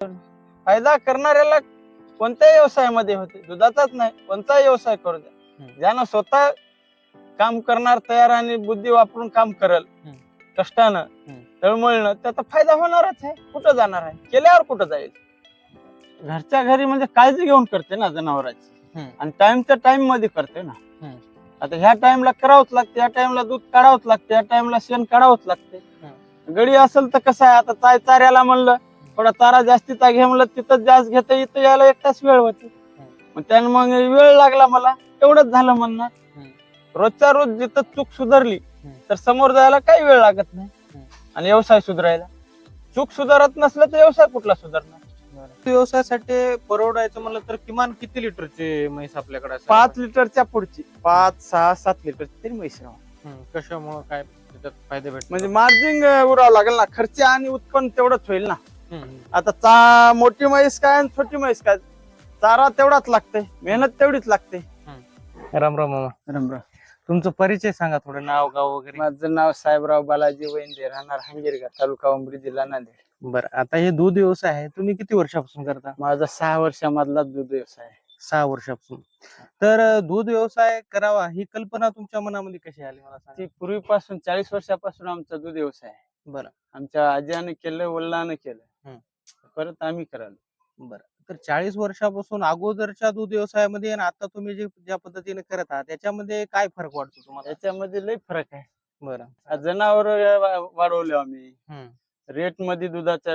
फायदा करणाऱ्याला कोणत्याही व्यवसायामध्ये होते दुधाचाच नाही कोणताही व्यवसाय करू द्या. ज्यानं स्वतः काम करणार तयार आणि बुद्धी वापरून काम करल. कष्टानं हम्म. तळमळीनं त्याचा फायदा होणारच आहे कुठं जाणार आहे केल्यावर कुठं जाईल घरच्या घरी म्हणजे काळजी घेऊन करते ना जनावरांची. आणि टाइमच्या टाइममध्ये करते ना. आता ह्या टाइमला करावंच लागते ह्या टाइमला दूध काढावंच लागते ह्या टाइमला शेण काढावंच लागते गडी असेल तर कसं आहे आता चाय चाऱ्याला म्हणलं थोडा चारा जास्तीचा घे म्हणलं तिथं जास्त घेता इथं यायला एक तास वेळ होते मग त्यानं मग वेळ लागला मला एवढंच झालं म्हणणार. रोजच्या रोज जिथं चूक सुधारली. तर समोर जायला काही वेळ लागत नाही. आणि व्यवसाय सुधारायला चूक सुधारत नसलं तर व्यवसाय कुठला सुधारणार व्यवसायासाठी परवडायचं म्हणलं तर किमान किती लिटरची म्हैस आपल्याकडे पाच लिटरच्या पुढची पाच सहा सात लिटर तरी म्हैस. कशामुळं काय त्याच्यात फायदे भेटतात म्हणजे मार्जिन उरावं लागेल ना खर्च आणि उत्पन्न तेवढंच होईल ना. आता चा मोठी म्हैस काय आणि छोटी म्हैस काय? चारा तेवढाच लागते मेहनत तेवढीच लागते. राम राम मामा. तुमचं परिचय सांगा थोडं नाव गाव वगैरे. माझं नाव साहेबराव बालाजी वैंदे राहणार हंगेरगा तालुका उमरी जिल्हा नांदेड. बरं आता हे दूध व्यवसाय आहे तुम्ही किती वर्षापासून करता? माझा सहा वर्षामधला दूध व्यवसाय आहे. सहा वर्षापासून. तर अं, दूध व्यवसाय करावा ही कल्पना तुमच्या मनामध्ये कशी आली मला ती सांगा पूर्वीपासून चाळीस वर्षापासून आमचा दूध व्यवसाय आहे. बरं. आमच्या आजीने केलं वडिलांनी केलं. परत आम्ही करायला. बरं. तर चाळीस वर्षापासून अगोदरच्या दूध व्यवसायामध्ये आणि आता तुम्ही जे ज्या पद्धतीने करत आहात त्याच्यामध्ये काय फरक वाटतो तुम्हाला? याच्यामध्ये लय फरक आहे. बरं. जनावर वाढवले आम्ही. हम्म. रेटमध्ये दुधाचा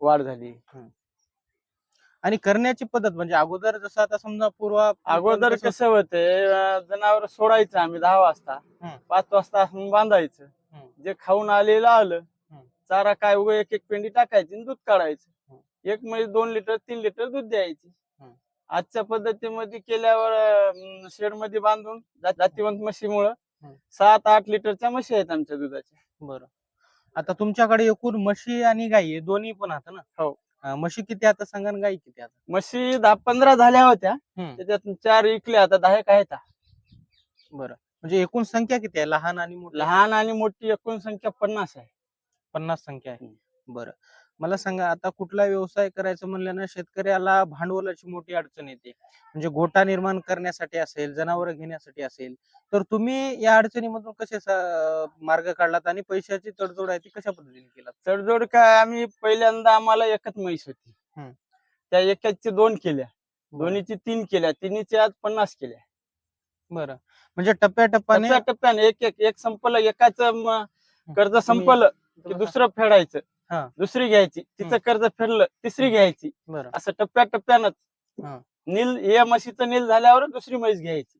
वाढ झाली. आणि करण्याची पद्धत म्हणजे अगोदर जसं आता समजा पूर्व अगोदर कसं होते जनावर सोडायचं आम्ही दहा वाजता हम्म. पाच वाजता आपण बांधायचं. हम्म. जे खाऊन आलेलं आलं हम्म. चारा काय उग एक एक पेंडी टाकायची आणि दूध काढायचं. एक म्हणजे दोन लिटर तीन लिटर दूध द्यायची. आजच्या पद्धतीमध्ये केल्यावर शेडमध्ये बांधून जातीवंत म्हशीमुळं. सात आठ लिटरच्या म्हशी आहेत आमच्या दुधाच्या. बरं. आता तुमच्याकडे एकूण म्हशी आणि गाई दोन्ही पण आहेत ना? हो. म्हशी किती आता सांगा गाई किती आता म्हशी दहा पंधरा झाल्या होत्या. त्याच्यात चार इकल्या आता दहा एक आहेत. बरं. म्हणजे एकूण संख्या किती आहे? लहान आणि मोठी? लहान आणि मोठी एकूण संख्या पन्नास आहे. पन्नास संख्या आहे. बरं. मला सांगा आता कुठला व्यवसाय करायचं म्हणल्यानं शेतकऱ्याला भांडवलाची मोठी अडचण येते. म्हणजे गोटा निर्माण करण्यासाठी असेल जनावर घेण्यासाठी असेल तर तुम्ही या अडचणीमधून कसे मार्ग काढलात आणि पैशाची तडजोड आहे ती कशा पद्धतीने केलात? तडजोड काय आम्ही पहिल्यांदा आम्हाला एकच म्हैस होती. त्या एकाची दोन केल्या. दोन्हीची तीन केल्या तिन्हीची आज पन्नास केल्या. बरं. म्हणजे टप्प्याटप्प्याने टप्प्याटप्प्याने एक एक एक संपलं एकाच कर्ज संपलं की दुसरं फेडायचं. हा. दुसरी घ्यायची तिचं कर्ज फेडलं तिसरी घ्यायची बरं असं टप्प्याटप्प्यानंच हा. नील या म्हशीचं नील झाल्यावर दुसरी म्हैस घ्यायची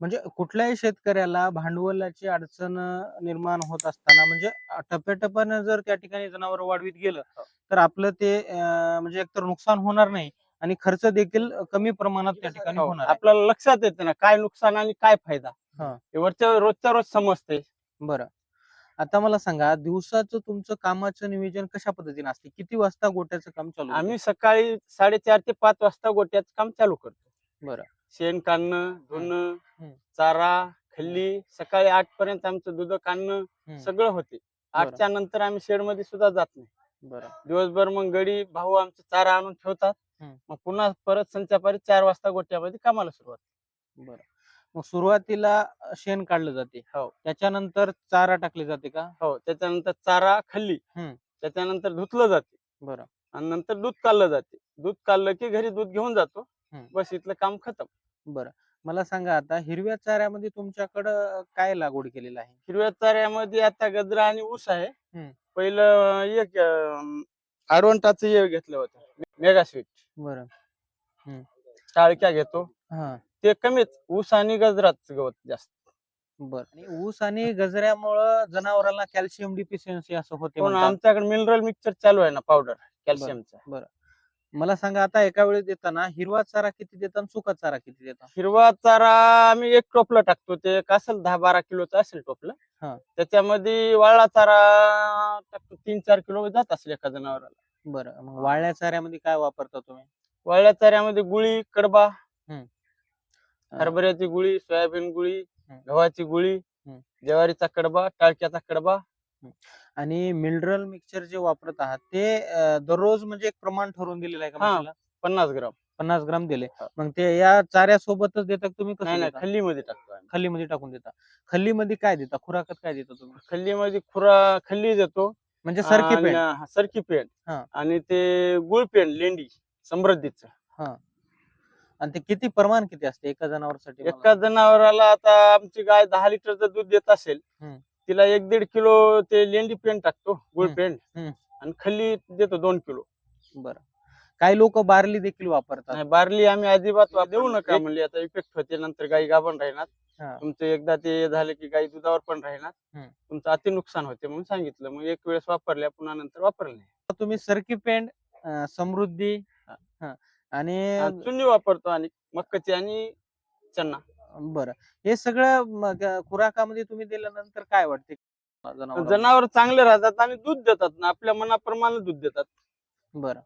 म्हणजे कुठल्याही शेतकऱ्याला भांडवलाची अडचण निर्माण होत असताना म्हणजे टप्प्याटप्प्यानं जर त्या ठिकाणी जनावर वाढवीत गेलं हो. तर आपलं ते अं, म्हणजे एकतर नुकसान होणार नाही आणि खर्च देखील कमी प्रमाणात त्या ठिकाणी हो, होणार आहे. आपल्याला लक्षात येते ना काय नुकसान आणि काय फायदा हा. हे वरच्या रोजच्या रोज समजते बरं आता मला सांगा दिवसाचं तुमचं कामाचं नियोजन कशा पद्धतीने असते? किती वाजता गोट्याचं काम चालू? आम्ही सकाळी साडेचार ते पाच वाजता गोट्याचं काम चालू करतो. बरं. शेण काढणं धुणं. चारा खल्ली सकाळी आठ पर्यंत आमचं दूध काढणं. सगळं होते. आठच्या नंतर आम्ही शेडमध्ये सुद्धा जात नाही. बरं. दिवसभर मग गडी भाऊ आमचे चारा आणून ठेवतात. मग पुन्हा परत संध्याकाळी चार वाजता गोट्यामध्ये कामाला सुरुवात. बरं. मग सुरुवातीला शेण काढलं जाते. हो. त्याच्यानंतर चारा टाकले जाते का? हो. त्याच्यानंतर चारा खल्ली. हम्म. त्याच्यानंतर धुतलं जाते. बरं. आणि नंतर दूध काढलं जाते. दूध काढलं की घरी दूध घेऊन जातो. हम्म. बस इथलं काम खतम. बरं. मला सांगा आता हिरव्या चाऱ्यामध्ये तुमच्याकडं काय लागवड केलेलं आहे? हिरव्या चाऱ्यामध्ये आता गजरा आणि ऊस आहे. हम्म. पहिलं एक आरवंटाचं हे घेतलं होतं. मेगा स्वीट बरं टाळक्या घेतो. हा. ते कमीच ऊस आणि गजराच गवत जास्त. बर. आणि ऊस आणि गजऱ्यामुळं जनावरांना कॅल्शियम डिफिशियन्सी असं होते पण म्हणतात. आमच्याकडे मिनरल मिक्सचर चालू आहे ना पावडर कॅल्शियमचा. मला सांगा आता एका वेळेस देताना हिरवा चारा किती देता आणि सुका चारा किती देता? हिरवा चारा आम्ही एक टोपलं टाकतो ते एक असेल दहा बारा किलोचं असेल टोपलं. हा. त्याच्यामध्ये वाळला चारा टाकतो तीन चार किलो जात असेल एका जनावराला. बरं मग वाळल्या चाऱ्यामध्ये काय वापरता तुम्ही? वाळल्या चाऱ्यामध्ये गुळी कडबा हम्म. हरभऱ्याची गुळी सोयाबीन गुळी. गव्हाची गुळी ज्वारीचा कडबा टाळक्याचा कडबा. आणि मिनरल मिक्सचर जे वापरत आहात ते दररोज म्हणजे एक प्रमाण ठरवून दिलेलं आहे का? पन्नास ग्राम. पन्नास ग्राम दिले. मग ते या चाऱ्यासोबतच देता का तुम्ही? खल्लीमध्ये टाकतो खल्लीमध्ये टाकून देता. खल्लीमध्ये काय देता? खुराकात काय देता तुम्ही? खल्लीमध्ये खुरा खल्ली देतो. म्हणजे सरकी हा, सरकी हा. आणि ते गुळ पेंड लेंडी समृद्धीचं. आणि ते किती प्रमाण किती असते एका जनावरासाठी? एका जनावराला आता आमची गाय दहा लिटरचं दूध देत असेल हम्म. तिला एक दीड किलो ते लेंडी पेंड टाकतो गुळ हम्म. हम्म. आणि खल्ली देतो दोन किलो बरं काही लोक बारली देखील वापरतात नाही बारली आम्ही अजिबात वाप- देऊ नका एक- म्हणजे आता इफेक्ट होते नंतर गाई गाभण हा. राहणार तुमचं एकदा ते झालं की गाई दुधावर पण राहणार हम्म. तुमचं अति नुकसान होते म्हणून सांगितलं मग एक वेळेस वापरल्या पुन्हा नंतर वापरले. तुम्ही सरकी पेंड अं, समृद्धी हा. हा, आणि चुन्नी वापरतो आणि मक्काची आणि चन्ना बरं. हे सगळं मग खुराकामध्ये तुम्ही दिल्यानंतर काय वाटते? जनावर चांगले राहतात आणि दूध देतात ना आपल्या मनाप्रमाणे दूध देतात. बरं.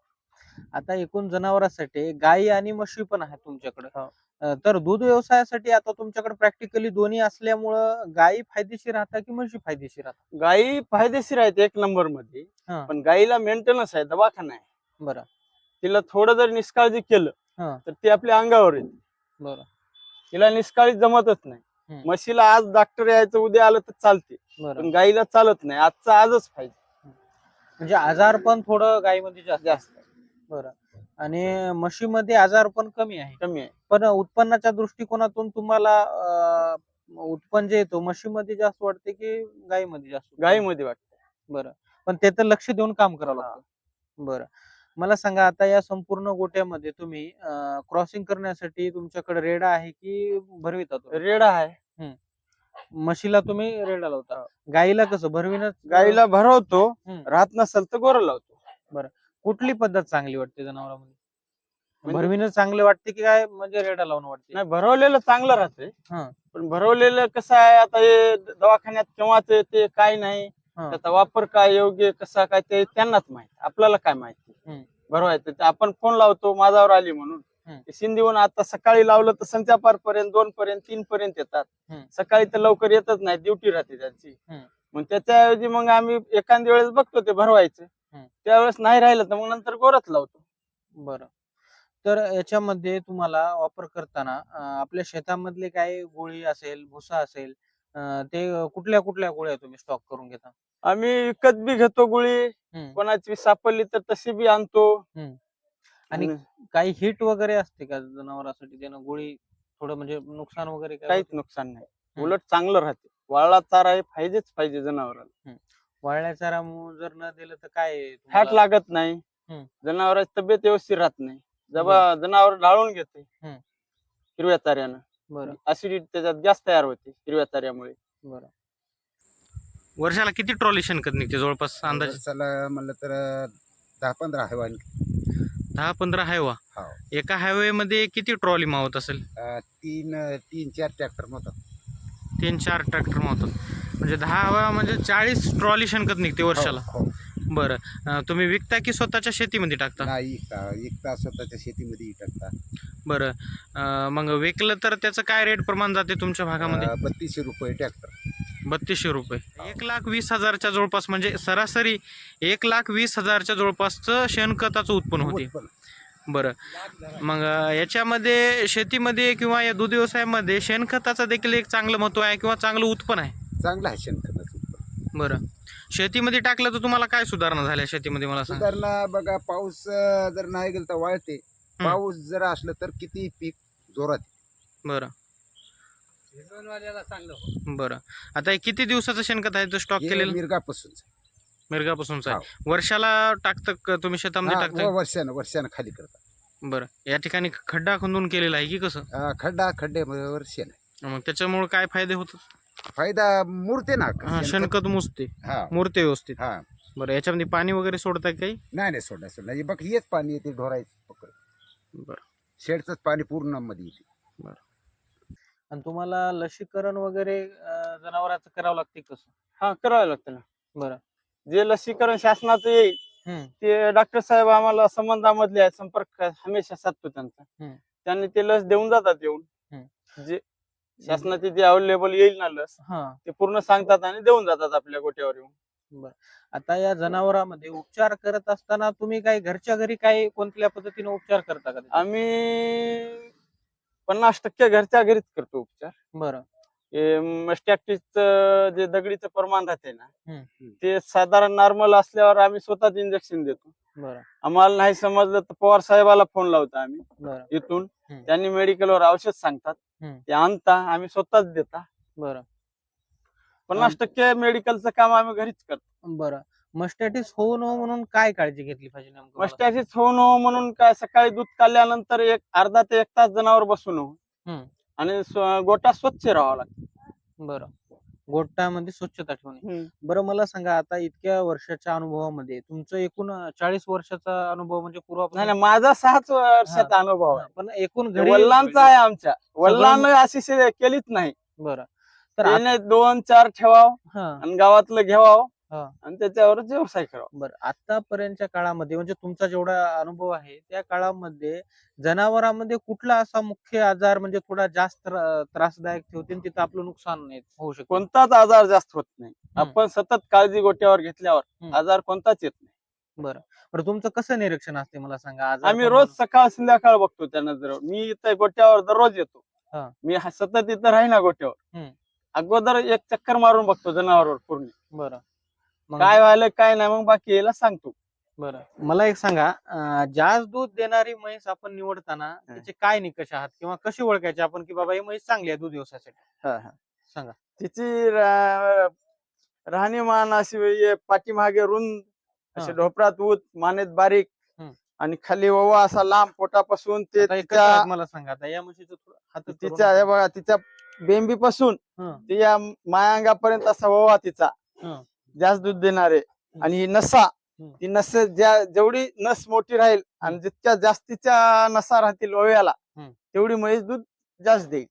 आता एकूण जनावरांसाठी गायी आणि म्हशी पण आहेत तुमच्याकडे. हो. तर दूध व्यवसायासाठी आता तुमच्याकडे प्रॅक्टिकली दोन्ही असल्यामुळं गायी फायदेशीर राहतात की म्हशी फायदेशीर राहतात गायी फायदेशीर आहेत एक नंबरमध्ये हा. पण गायीला मेंटेनन्स आहे दवाखाना आहे. बरं. तिला थोडं जर निष्काळजी केलं हा. तर ती आपल्या अंगावर येते. बरं. तिला निष्काळी जमतच नाही. हम्म. म्हशीला आज डॉक्टर यायचं उद्या आलं तर चालते. बरं. पण गायीला चालत नाही. आजचं आजच पाहिजे. म्हणजे आजार पण थोडं गायीमध्ये जास्त जास्त आहे, बरं. आणि म्हशीमध्ये आजार पण कमी आहे. कमी आहे. पण उत्पन्नाच्या दृष्टिकोनातून तुम्हाला अं, उत्पन्न जे येतो म्हशीमध्ये जास्त वाटते की गायीमध्ये जास्त? उत्पन्न? गायीमध्ये वाटतं. बरं. पण ते तर लक्ष देऊन काम करावं लागतं. बरं. मला सांगा आता या संपूर्ण गोट्यामध्ये तुम्ही क्रॉसिंग करण्यासाठी तुमच्याकडे रेडा आहे की भरविता तुम्ही? रेडा आहे. म्हशीला तुम्ही रेडा लावता. गाईला कसं भरविनच गायीला भरवतो. हम्म. राहत नसेल तर गोरं लावतो. कुठली पद्धत चांगली वाटते जनावरांमध्ये? म्हणजे- भरविणं चांगलं वाटते की काय म्हणजे रेडा लावून वाटते? नाही भरवलेलं चांगलं राहते. हा. पण भरवलेलं कसं आहे आता हे दवाखान्यात केव्हाच ते काय नाही. हा. त्याचा वापर काय योग्य कसा काय ते त्यांनाच माहीत. आपल्याला काय माहिती हम्म. भरवायचं ते आपण फोन लावतो माझावर आली म्हणून. शिंदीहून आता सकाळी लावलं तर संध्यापार पर्यंत दोन पर्यंत तीन पर्यंत येतात. सकाळी तर लवकर येतच नाही ड्युटी राहते त्यांची. मग त्याच्याऐवजी मग आम्ही एखाद्या वेळेस बघतो ते भरवायचं. त्यावेळेस नाही राहिलं तर मग नंतर गोरच लावतो. बरं. तर याच्यामध्ये तुम्हाला वापर करताना आपल्या शेतामधले काही गोळी असेल भुसा असेल अं, ते कुठल्या कुठल्या गोळ्या तुम्ही स्टॉक करून घेता? आम्ही विकत बी घेतो गुळी. हम्म. कोणाची सापडली तर तशी बी आणतो. आणि काही हिट वगैरे असते का जनावरांसाठी? त्यानं गोळी थोडं म्हणजे नुकसान वगैरे काय काहीच नुकसान नाही. उलट चांगलं राहते. वाळला चारा हे पाहिजेच पाहिजे जनावराला. वाळल्या चारा जर न दिलं तर काय फॅट तुम्हाला- लागत नाही. हम्म. जनावराची तब्येत व्यवस्थित राहत नाही. जेव्हा जनावर ढाळून घेते. हम्म. हिरव्या चाऱ्यानं. बरं. ऍसिडिटी त्याच्यात जास्त तयार होते हिरव्या चाऱ्यामुळे. बरं. वर्षाला किती ट्रॉली शेणखत निघते जवळपास अंदाजे? वर्षाला म्हणलं तर दहा पंधरा हैवान दहा पंधरा हायवा? हो. एका हायवे मध्ये किती ट्रॉली मावत असेल? तीन तीन चार ट्रॅक्टर होतात तीन चार ट्रॅक्टर मावतात. म्हणजे दहा हवा म्हणजे चाळीस ट्रॉली शेणखत निघते वर्षाला. हो, हो. बरं. अं, तुम्ही विकता की स्वतःच्या शेतीमध्ये टाकता? नाही इकता इकता स्वतःच्या शेतीमध्ये टाकता. बरं. अं, मग विकलं तर त्याचं काय रेट प्रमाण जाते तुमच्या भागामध्ये? अं, बत्तीसशे रुपये ट्रॅक्टर बत्तीसशे रुपये. एक लाख वीस हजारच्या जवळपास म्हणजे सरासरी एक लाख वीस हजारच्या जवळपासचं शेणखताचं उत्पन्न होते. बरं. मग अं, याच्यामध्ये शेतीमध्ये किंवा या दूध व्यवसायामध्ये शेणखताचं देखील एक चांगलं महत्त्व आहे किंवा चांगलं उत्पन्न आहे? चांगलं आहे शेणखताचं उत्पन्न. बरं. शेतीमध्ये टाकलं तर तुम्हाला काय सुधारणा झाल्या शेतीमध्ये मला सांगा. सुधारणा बघा पाऊस अं, जर नाही गेला तर वाळते. पाऊस जर असलं तर किती पीक जोरात येतं. बरं. बरं. आता हे किती दिवसाचं शेणखत आहे? स्टॉक हे केलेलं? मिरगापासून मिरगापासूनचं आहे. वर्षाला टाकतं का तुम्ही शेतामध्ये टाकताय वर्षानं वर्षानं खाली करतात. बरं. या ठिकाणी खड्डा खंदून केलेला आहे की कसं? अं, खड्डा खड्डे वर्षानं. मग त्याच्यामुळे काय फायदे होतात? फायदा मुरते ना हा, शेणखत. शेणखत मुजते. हा. मुरते व्यवस्थित. हा. बरं याच्यामध्ये पाणी वगैरे सोडताय काही? नाही नाही सोडा सोडा हे बघ हेच पाणी येते ढोरायचं पकड. बरं. शेडचंच पाणी पूर्णमध्ये येते. आणि तुम्हाला लसीकरण वगैरे अं, जनावरांचं करावं लागते कसं हा करावं लागतं ना. बरं. जे लसीकरण शासनाचं येईल हम्म. ते डॉक्टर साहेब आम्हाला संबंधामधले आहेत संपर्क हमेशा साधतो त्यांचा. हम्म. त्यांनी ते लस देऊन जातात येऊन. जे शासनाची जे अवेलेबल येईल ना लस हा. ते पूर्ण सांगतात आणि देऊन जातात आपल्या गोट्यावर येऊन. आता या जनावरांमध्ये उपचार करत असताना तुम्ही काही घरच्या घरी काही कोणत्या पद्धतीने उपचार करता का? आम्ही पन्नास टक्के घरच्या घरीच करतो उपचार. बरं. मस्टॅक्टिसचं जे दगडीचं प्रमाण राहते ना हम्म. ते साधारण नॉर्मल असल्यावर आम्ही स्वतःच इंजेक्शन देतो. बरं. आम्हाला नाही समजलं तर पवार साहेबाला फोन लावतो आम्ही बरं. इथून. हम्म. त्यांनी मेडिकलवर औषध सांगतात. ते आणता आम्ही स्वतःच देता. बरं. पन्नास टक्के मेडिकलचं काम आम्ही घरीच करतो. बरं. मस्टॅटिस होऊ नये म्हणून काय काळजी घेतली पाहिजे नेमकं मला? होऊ नये म्हणून काय सकाळी दूध काढल्यानंतर एक अर्धा ते एक तास जनावर बसू नये हम्म. आणि स्व- गोटा स्वच्छ राहावा लागतो. बरं. गोठ्यामध्ये स्वच्छता ठेवणे. बरं मला सांगा आता इतक्या वर्षाच्या अनुभवामध्ये तुमचं एकूण चाळीस वर्षाचा अनुभव म्हणजे नाही माझा सहाच वर्षाचा अनुभव आहे. पण एकूण घरी वडिलांचा आहे आमच्या. वडिलांना अशी केलीच नाही. बरं. तर दोन चार ठेवाव आणि गावातलं घ्यावाव हा. आणि त्याच्यावरच व्यवसाय करावा. बरं आतापर्यंतच्या काळामध्ये म्हणजे तुमचा जेवढा अनुभव आहे त्या काळामध्ये जनावरांमध्ये कुठला असा मुख्य आजार म्हणजे थोडा जास्त त्रा- त्रासदायक ठेवते आणि तिथं आपलं नुकसान नाही होऊ शकतं? कोणताच आजार जास्त होत नाही. आपण सतत काळजी गोट्यावर घेतल्यावर हम्म. आजार कोणताच येत नाही. बरं. बरं तुमचं कसं निरीक्षण असते मला सांगा? आजार आम्ही कोणाला- रोज सकाळ संध्याकाळ बघतो त्या नजर मी इथं गोट्यावर दररोज येतो. मी हा- सतत इथं राहीना गोट्यावर. हम्म. अगोदर एक चक्कर मारून बघतो जनावरवर पूर्ण. बरं. मग काय व्हायलं काय नाही मग बाकी याला सांगतो बरं मला एक सांगा अं, जास्त दूध देणारी म्हैस आपण निवडताना त्याचे काय निकष आहात किंवा कशी ओळखायचे आपण की बाबा ही म्हैस चांगली आहे दूध व्यवसायासाठी सांगा. तिची रा- राहणीमान अशी पाठीमागे रुंद असे हा. ढोपरात ऊत मानेत बारीक हम्म. आणि खाली ओवा असा लांब पोटापासून ते आता हे कसं तिच्या आहे मला सांगा आता या म्हशीचं थोडं हातात करून तिच्या हे. बघा तिच्या बेंबीपासून हं, ते या मायांगापर्यंत असा ओवा तिचा हं. जास्त दूध देणारे आणि ही नसा. ती नस ज्या जेवढी नस मोठी राहील आणि जितक्या जास्तीच्या नसा राहतील ओव्याला. तेवढी म्हैस दूध जास्त देईल.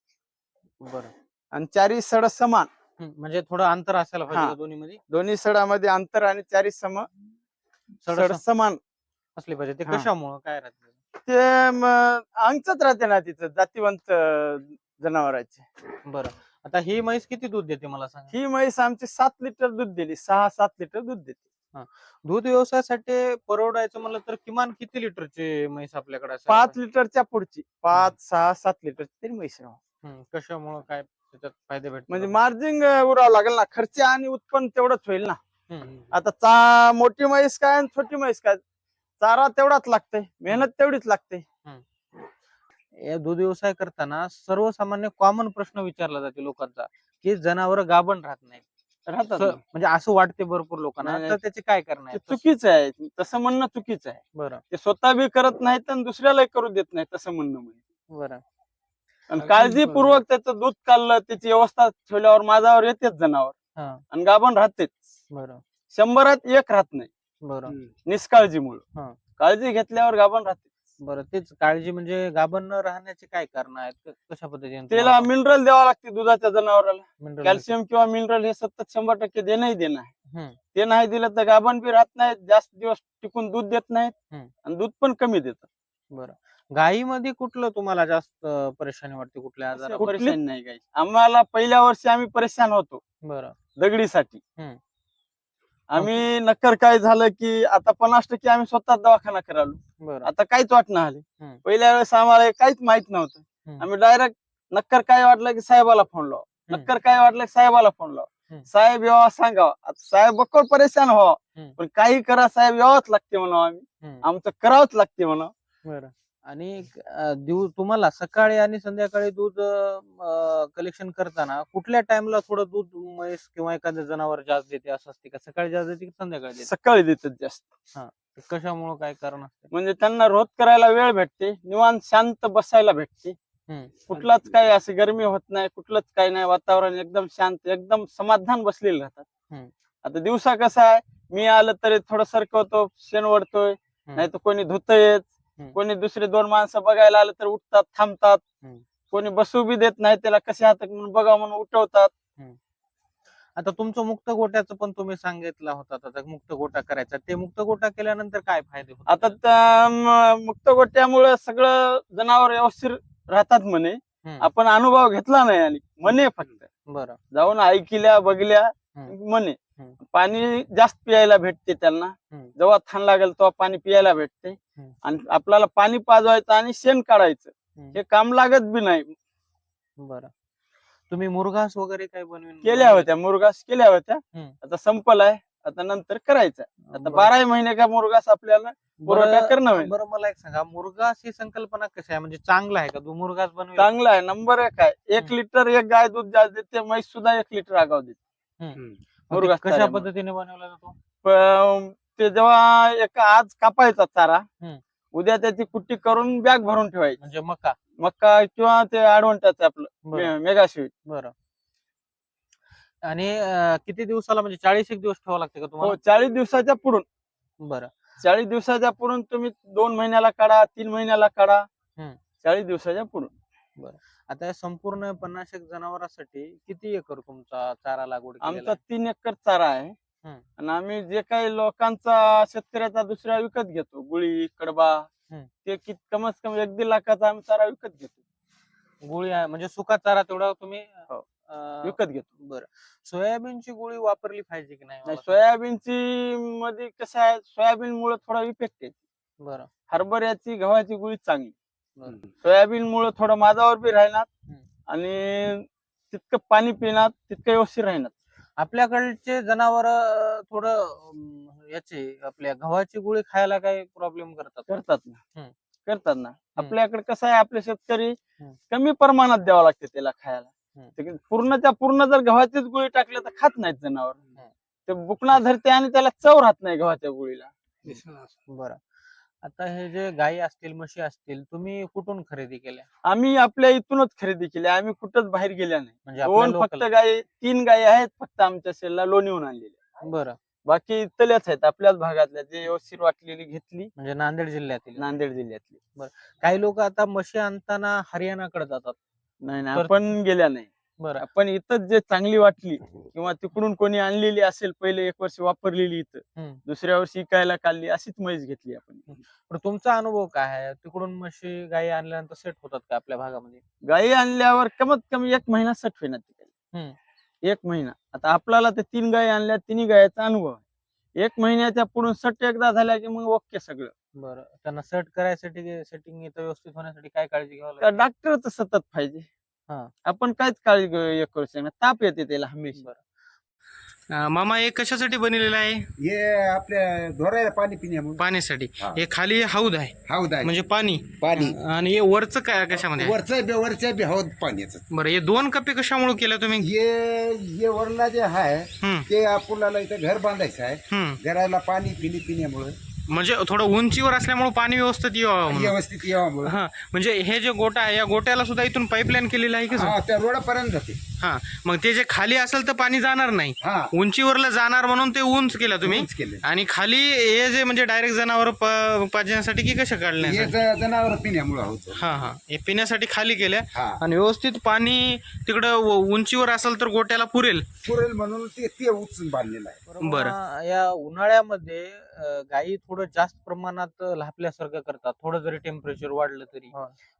बरं. आणि चारी सड समान. म्हणजे थोडं अंतर असायला. पाहिजे दोन्ही मध्ये दोन्ही सडामध्ये अंतर आणि चारी सम सड समान. असले पाहिजे. ते. कशामुळं? काय राहते? ते अंगच राहते ना तिचं जातीवंत जनावरांचे. बरं. आता ही म्हैस किती दूध देते मला सांगा? ही म्हैस आमची सात लिटर दूध दिली सहा सात लिटर दूध देते. दूध व्यवसायासाठी परवडायचं म्हणलं तर किमान किती लिटरची म्हैस आपल्याकडे पाच? लिटरच्या पुढची. पाच सहा सात लिटर तरी म्हैस हं, कशामुळं काय त्याच्यात फायदे भेटतात? म्हणजे मार्जिन उरावं लागेल ना. खर्च आणि उत्पन्न तेवढंच होईल ना. आता चा मोठी म्हैस काय आणि छोटी म्हैस काय? चारा तेवढाच लागते मेहनत तेवढीच लागते. या दूध व्यवसाय करताना सर्वसामान्य कॉमन प्रश्न विचारला जाते लोकांचा की जनावर गाभण राहत नाही राहतात ना. म्हणजे असं वाटते भरपूर लोकांना. नाही, तर नाही. त्याचे काय करणं ते आहे चुकीचं आहे. तसं म्हणणं चुकीचं आहे. बरं. ते स्वतः बी करत नाहीत आणि दुसऱ्यालाही करू देत नाही तसं म्हणणं म्हणजे. बरं. आणि अगदी काळजीपूर्वक त्याचं दूध काढलं त्याची व्यवस्था ठेवल्यावर माझ्यावर येतेच जनावर. हा. आणि गाभण राहतेच. बरं. शंभरात एक राहत नाही. बरं. निष्काळजीमुळे. हा. काळजी घेतल्यावर गाभण राहते. बरं तेच काळजी म्हणजे गाभण न राहण्याचे काय कारण आहेत? कशा पद्धतीने त्याला मिनरल द्यावं लागते दुधाच्या जनावराला. कॅल्शियम किंवा मिनरल हे सतत शंभर टक्के देणंही देणं आहे. हम्म. ते नाही दिलं तर गाभण बी राहत नाहीत जास्त दिवस टिकून दूध देत नाहीत हम्म. आणि दूध पण कमी देतात. बरं. गायीमध्ये कुठलं तुम्हाला जास्त अं, परेशानी वाटते? कुठल्या आजार परेशान नाही काही आम्हाला पहिल्या वर्षी आम्ही परेशान होतो. बरं. दगडीसाठी. हम्म. आम्ही नक्कर काय झालं की आता पन्नास टक्के आम्ही स्वतः दवाखाना करालो आता काहीच वाटणं आले. पहिल्या वेळेस आम्हाला काहीच माहीत नव्हतं. आम्ही डायरेक्ट नक्कर काय वाटलं की साहेबाला फोन लावा. नक्कर काय वाटलं की साहेबाला फोन लावा. साहेब यावा सांगावा आता साहेब बक्कळ परेशान व्हावा. पण काही करा साहेब यावंच लागते म्हणा आम्ही. आमचं करावंच लागते म्हणा बरं आणि दिव तुम्हाला सकाळी आणि संध्याकाळी दूध कलेक्शन करताना कुठल्या टाइमला थोडं दूध म्हैस किंवा एखादं जनावर जास्त देते असं असते का? सकाळी जास्त देते की संध्याकाळी देते? सकाळी देतात जास्त. कशामुळं काय कारण असते? म्हणजे त्यांना रोध करायला वेळ भेटते निवांत शांत बसायला भेटते. कुठलाच काही अशी गरमी होत नाही कुठलंच काही नाही वातावरण एकदम शांत एकदम समाधान बसलेले राहतात. आता दिवसा कसं आहे मी आलं तरी थोडं सरकवतो शेण वडतोय नाही तर कोणी धुतयच हम्म. कोणी दुसरे दोन माणसं बघायला आलं तर उठतात थांबतात. कोणी बसू बी देत नाही त्याला कसे हातात म्हणून बघा म्हणून उठवतात आता तुमचं मुक्त गोट्याचं पण तुम्ही सांगितलं होता आता मुक्त गोटा करायचा ते मुक्त गोटा केल्यानंतर काय फायदे? आता मुक्त गोट्यामुळे सगळं जनावर व्यवस्थित राहतात म्हणे. आपण अनुभव घेतला नाही आणि म्हणे फक्त बरं जाऊन ऐकल्या बघल्या. म्हणे. पाणी जास्त पियायला भेटते त्यांना. जेव्हा थान लागेल तेव्हा पाणी पियायला भेटते. आणि आपल्याला पाणी पाजवायचं आणि शेण काढायचं. हे काम लागत बी नाही. बरं. तुम्ही मुरघास वगैरे काय बनवून? केल्या होत्या मुरगास केल्या होत्या. आता संपलाय आता नंतर करायचं. आता बरं. बाराही महिने का मुरगास आपल्याला पुरवठा बरं करणं होईल. बरं मला एक सांगा. मुरघास ही संकल्पना कशी आहे? म्हणजे चांगला आहे का? तू मुरघास बनवू चांगलं आहे. नंबर एक आहे. एक. लिटर एक गाय दूध जास्त देते. म्हैस सुद्धा एक लिटर आगाव देते. कशा. पद्धतीने बनवला जातो? ते जेव्हा एक आज कापायचा चारा हम्म. उद्या त्याची कुट्टी करून बॅग भरून ठेवायची. म्हणजे मका. मका किंवा ते आडवंटाचं आपलं बरं. मेगा स्वीट बरं. आणि अं, किती दिवसाला म्हणजे चाळीस एक दिवस ठेवावं लागते का हो तुम्हाला चाळीस दिवसाच्या पुढून. बरं. चाळीस दिवसाच्या पुढून तुम्ही दोन महिन्याला काढा तीन महिन्याला काढा. हम्म. चाळीस दिवसाच्या पुढून. आता या संपूर्ण पन्नास एक जनावरांसाठी किती एकर तुमचा चारा लागवड केलेला आमचा तीन एकर चारा आहे हम्म. आणि आम्ही जे काही लोकांचा शेतकऱ्याचा दुसरा विकत घेतो गुळी कडबा हम्म. ते कित कमीत कमी एक दीड लाखाचा आम्ही चारा विकत घेतो? गुळी आहे म्हणजे सुका चारा तेवढा तुम्ही हो. अं, विकत घेतो बरं सोयाबीनची गोळी वापरली पाहिजे की नाही नाही मला सोयाबीनची मध्ये कसं आहे सोयाबीन मुळे थोडा इफेक्ट आहे सांगा. बरं हरभऱ्याची गव्हाची गुळी चांगली सोयाबीन मुळे थोडं माझावर बी राहणार. आणि तितकं पाणी पिणार तितकं व्यवस्थित राहणार आपल्याकडचे जनावर थोडं याचे आपल्या गव्हाची गोळी खायला काही प्रॉब्लेम करतात करतात ना. करतात ना. आपल्याकडे कसं आहे आपले शेतकरी. कमी प्रमाणात द्यावं लागते त्याला खायला. पूर्णच्या पूर्ण जर गव्हाचीच गोळी टाकली तर खात नाहीत जनावर. ते बुकणा धरते आणि त्याला चव राहत नाही गव्हाच्या गोळीला. बरं. आता हे जे गायी असतील म्हशी असतील तुम्ही कुठून खरेदी केल्या? आम्ही आपल्या इथूनच खरेदी केली. आम्ही कुठंच बाहेर गेल्या नाही. म्हणजे आपल्या दोन फक्त local? गायी तीन गायी आहेत फक्त आमच्या शेलला लोणीहून आणलेल्या. बरं. बाकी इथल्याच आहेत आपल्याच भागातल्या. जे व्यवस्थित वाटलेली घेतली. म्हणजे नांदेड जिल्ह्यातील. नांदेड जिल्ह्यातली. काही लोक आता म्हशी आणताना हरियाणाकडे जातात. नाही नाही तर- आपण गेल्या नाही. बरं आपण इथंच जे चांगली वाटली किंवा तिकडून कोणी आणलेली असेल पहिले एक वर्ष वापरलेली इथं हम्म. दुसऱ्या वर्षी इकायला काढली अशीच म्हैस घेतली आपण. पण तुमचा अनुभव काय आहे? तिकडून म्हशी गायी आणल्यानंतर सेट होतात का आपल्या भागामध्ये? गायी आणल्यावर कमीत कमी एक महिना सट होईना हम्म. तिकडे एक महिना. आता आपल्याला ते तीन गायी आणल्या तिन्ही गायीचा अनुभव आहे. एक महिन्याच्या पुढून सट एकदा झाल्या की मग ओके सगळं. बरं त्यांना सेट करायसाठी सेटिंग इथं व्यवस्थित होण्यासाठी काय काळजी घ्यावी तर लागते डॉक्टरच सतत पाहिजे. हा. आपण काहीच काळजी हे करू शकणार ताप येते त्याला हमेशा. मामा हे कशासाठी बनलेलं आहे? हे आपल्या ढोरायला पाणी पिण्यामुळे पाण्यासाठी. हा. हे खाली हौद आहे. हौद आहे. म्हणजे पाणी. पाणी. आणि हे वरचं काय कशामध्ये आहे? वरचं बी हौद पाण्याचं. बरं हे दोन कपे कशामुळे केल्या तुम्ही? हे हे वरला जे आहे हम्म, ते आपल्याला इथं घर बांधायचं आहे. हम्म. घराला पाणी पिणी पिण्यामुळे. म्हणजे थोडं उंचीवर असल्यामुळे पाणी व्यवस्थित यावं म्हणून. व्यवस्थित हा म्हणजे हे जे गोटा आहे या गोट्याला सुद्धा इथून पाईपलाईन केलेलं आहे की सर? हा त्या रोडापर्यंत जाते. हा मग ते जे खाली असेल तर पाणी जाणार नाही. हा. उंचीवरला जाणार म्हणून ते उंच केलं तुम्ही. उंच केले. आणि खाली हे जे म्हणजे डायरेक्ट जनावर पाजण्यासाठी की कशा हे काढण्यासाठी जनावर पिण्यामुळे होतं. हा हा. हे पिण्यासाठी खाली केल्या. हा. आणि व्यवस्थित पाणी तिकडं व- उंचीवर असेल तर गोट्याला पुरेल. पुरेल म्हणून ते ते उचून बांधलेलं आहे. बरं. या उन्हाळ्यामध्ये अं, गायी थोडं जास्त प्रमाणात लापल्यासारखं करतात थोडं जरी टेम्परेचर वाढलं तरी.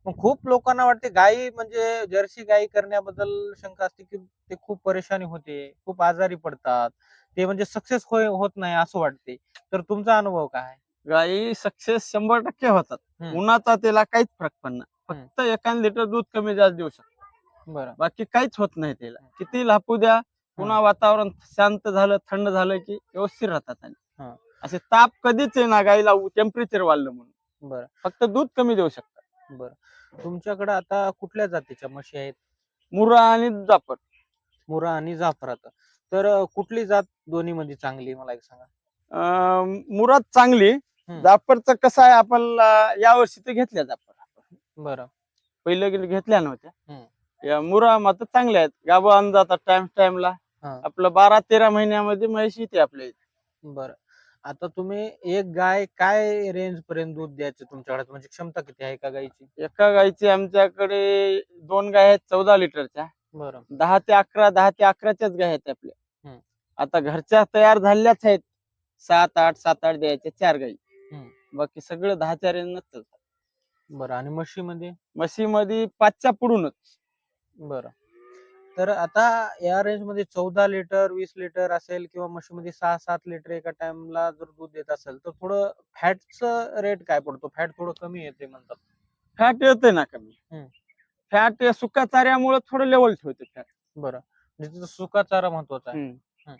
मग खूप लोकांना वाटते गायी म्हणजे जर्सी गायी करण्याबद्दल शंका असते की ते खूप परेशानी होते खूप आजारी पडतात ते म्हणजे सक्सेस होत नाही असं वाटते. तर तुमचा अनुभव काय आहे? गायी सक्सेस शंभर टक्के होतात. हम्म. उन्हाचा त्याला काहीच फरक पडणार फक्त एखाद लिटर दूध कमी जास्त देऊ शकतो. बरं. बाकी काहीच होत नाही त्याला. किती लापू द्या पुन्हा वातावरण शांत झालं थंड झालं की व्यवस्थित राहतात आणि. असे ताप कधीच आहे ना गाईला टेम्परेचर वाढलं म्हणून. बरं. फक्त दूध कमी देऊ शकतात. बरं. तुमच्याकडे आता कुठल्या जातीच्या म्हशी आहेत? मुरा आणि जापर मुरा आणि जाफरात तर कुठली जात दोन्ही मध्ये चांगली मला एक सांगा? मुरात चांगली जाफरचं कसं आहे आपण या वर्षी ते घेतल्या जाफर. बरं. पहिलं घेतल्या नव्हत्या. या मुरा मात्र चांगल्या आहेत. गाभा जातात टाइम टाइमला हा. आपलं बारा तेरा महिन्यामध्ये म्हैस येते आपल्या इथे बरं. आता तुम्ही एक गाय काय रेंज पर्यंत दूध द्यायचे तुमच्याकडे? म्हणजे क्षमता किती आहे एका गायची एका गाईची आमच्याकडे दोन गाय आहेत चौदा लिटरच्या. बरं. दहा ते अकरा दहा ते अकराच्याच गाय आहेत आपल्या. हम्म. आता घरच्या तयार झालेल्याच आहेत. सात आठ सात आठ द्यायच्या चार हम्म. बाकी सगळं दहाच्या रेंज चालतात बरं. आणि म्हशीमध्ये? म्हशीमध्ये पाचच्या पुढूनच. बरं. तर आता या रेंजमध्ये चौदा लिटर वीस लिटर असेल किंवा म्हशीमध्ये सहा सात लिटर एका टाइमला जर दूध देत असेल तर थोडं फॅटचं रेट काय पडतो? फॅट थोडं कमी येते म्हणतात. फॅट येते ना कमी. हम्म. फॅट सुका चाऱ्यामुळे थोडं लेवल ठेवते फॅट बरं. म्हणजे तिथं सुका चारा महत्त्वाचा आहे.